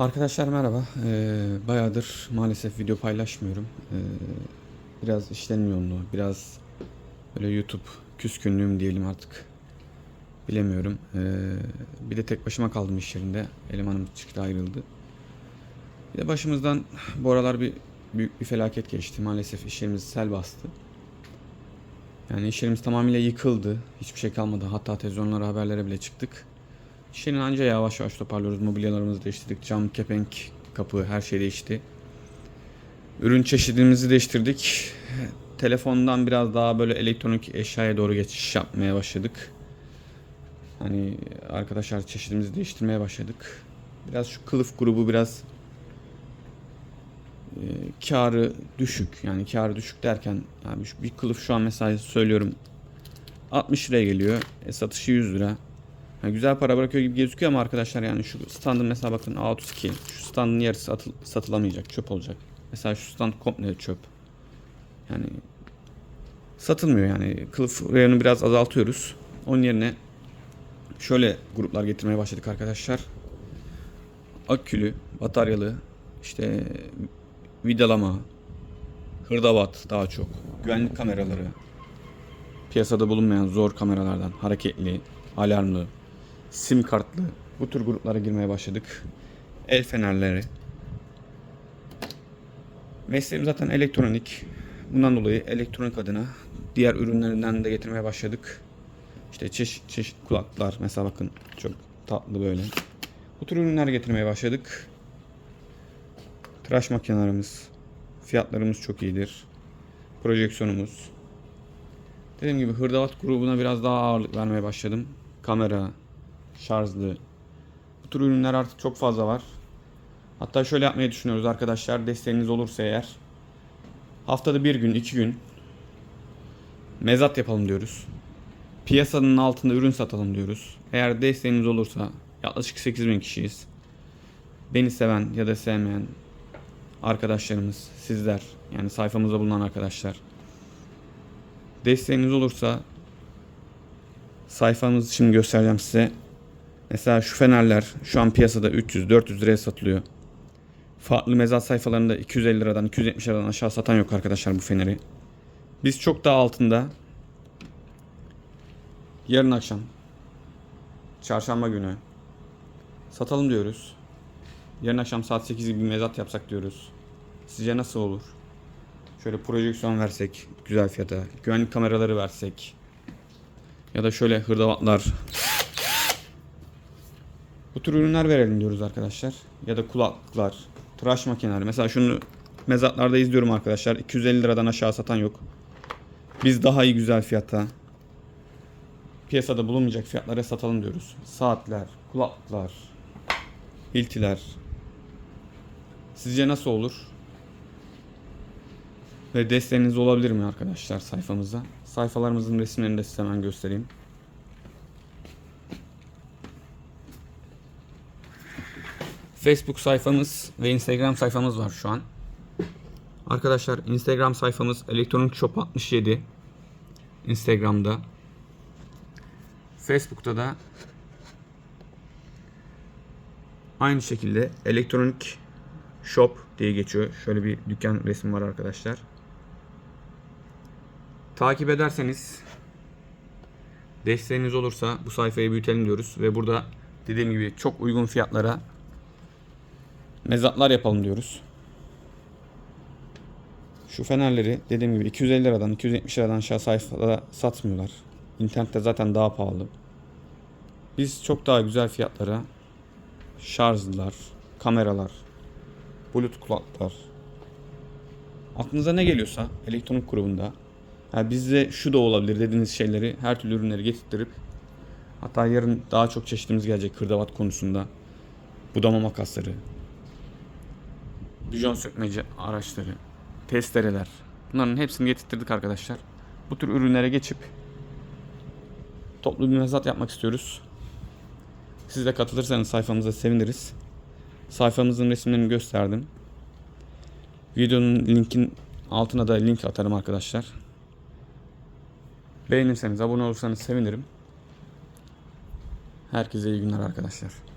Arkadaşlar merhaba. Ee, bayağıdır maalesef video paylaşmıyorum. Ee, biraz işlerin yoğunluğu, biraz böyle YouTube küskünlüğüm diyelim artık. Bilemiyorum. Ee, bir de tek başıma kaldım iş yerinde. Elemanım çıktı ayrıldı. Bir de başımızdan bu aralar bir büyük bir felaket geçti. Maalesef iş yerimiz sel bastı. Yani iş yerimiz tamamıyla yıkıldı. Hiçbir şey kalmadı. Hatta televizyonlara haberlere bile çıktık. İşinin anca yavaş yavaş toparlıyoruz. Mobilyalarımızı değiştirdik. Cam, kepenk, kapı her şey değişti. Ürün çeşidimizi değiştirdik. Telefondan biraz daha böyle elektronik eşyaya doğru geçiş yapmaya başladık. Hani arkadaşlar çeşidimizi değiştirmeye başladık. Biraz şu kılıf grubu biraz e, karı düşük. Yani karı düşük derken yani bir kılıf şu an mesela söylüyorum 60 liraya geliyor. E, satışı 100 lira. Yani güzel para bırakıyor gibi gözüküyor ama arkadaşlar yani şu standın mesela bakın A32 şu standın yarısı atıl- satılamayacak çöp olacak. Mesela şu stand komple çöp. Yani satılmıyor yani kılıf reyonu biraz azaltıyoruz. Onun yerine şöyle gruplar getirmeye başladık arkadaşlar. Akülü, bataryalı, işte vidalama, hırdavat daha çok, güvenlik kameraları, piyasada bulunmayan zor kameralardan hareketli, alarmlı, sim kartlı bu tür gruplara girmeye başladık. El fenerleri. Mesleğim zaten elektronik. Bundan dolayı elektronik adına diğer ürünlerinden de getirmeye başladık. İşte çeşit çeşit kulaklar mesela bakın çok tatlı böyle. Bu tür ürünler getirmeye başladık. Tıraş makinelerimiz, fiyatlarımız çok iyidir. Projeksiyonumuz. Dediğim gibi hırdavat grubuna biraz daha ağırlık vermeye başladım. Kamera, şarjlı. Bu tür ürünler artık çok fazla var. Hatta şöyle yapmayı düşünüyoruz arkadaşlar. Desteğiniz olursa eğer. Haftada bir gün, iki gün mezat yapalım diyoruz. Piyasanın altında ürün satalım diyoruz. Eğer desteğiniz olursa yaklaşık 8000 kişiyiz. Beni seven ya da sevmeyen arkadaşlarımız, sizler yani sayfamızda bulunan arkadaşlar. Desteğiniz olursa sayfamızı şimdi göstereceğim size. Mesela şu fenerler şu an piyasada 300-400 liraya satılıyor. Farklı mezat sayfalarında 250 liradan 270 liradan aşağı satan yok arkadaşlar bu feneri. Biz çok daha altında yarın akşam çarşamba günü satalım diyoruz. Yarın akşam saat 8 gibi mezat yapsak diyoruz. Sizce nasıl olur? Şöyle projeksiyon versek güzel fiyata. Güvenlik kameraları versek. Ya da şöyle hırdavatlar. Bu tür ürünler verelim diyoruz arkadaşlar. Ya da kulaklıklar, tıraş makineleri. Mesela şunu mezatlarda izliyorum arkadaşlar. 250 liradan aşağı satan yok. Biz daha iyi güzel fiyata piyasada bulunmayacak fiyatlara satalım diyoruz. Saatler, kulaklıklar, hiltiler. Sizce nasıl olur? Ve desteğiniz olabilir mi arkadaşlar sayfamıza? Sayfalarımızın resimlerini de size hemen göstereyim. Facebook sayfamız ve Instagram sayfamız var şu an. Arkadaşlar Instagram sayfamız elektronik shop 67. Instagram'da. Facebook'ta da aynı şekilde elektronik shop diye geçiyor. Şöyle bir dükkan resmi var arkadaşlar. Takip ederseniz desteğiniz olursa bu sayfayı büyütelim diyoruz ve burada dediğim gibi çok uygun fiyatlara mezatlar yapalım diyoruz. Şu fenerleri dediğim gibi 250 liradan 270 liradan aşağı sayfada satmıyorlar. İnternette zaten daha pahalı. Biz çok daha güzel fiyatlara şarjlılar, kameralar, bluetooth kulaklıklar. Aklınıza ne geliyorsa elektronik grubunda yani bizde şu da olabilir dediğiniz şeyleri her türlü ürünleri getirttirip hatta yarın daha çok çeşitimiz gelecek kırdavat konusunda. Budama makasları, bijon sökmeci araçları, testereler. Bunların hepsini getirttirdik arkadaşlar. Bu tür ürünlere geçip toplu bir mezat yapmak istiyoruz. Siz de katılırsanız sayfamıza seviniriz. Sayfamızın resimlerini gösterdim. Videonun linkin altına da link atarım arkadaşlar. Beğenirseniz, abone olursanız sevinirim. Herkese iyi günler arkadaşlar.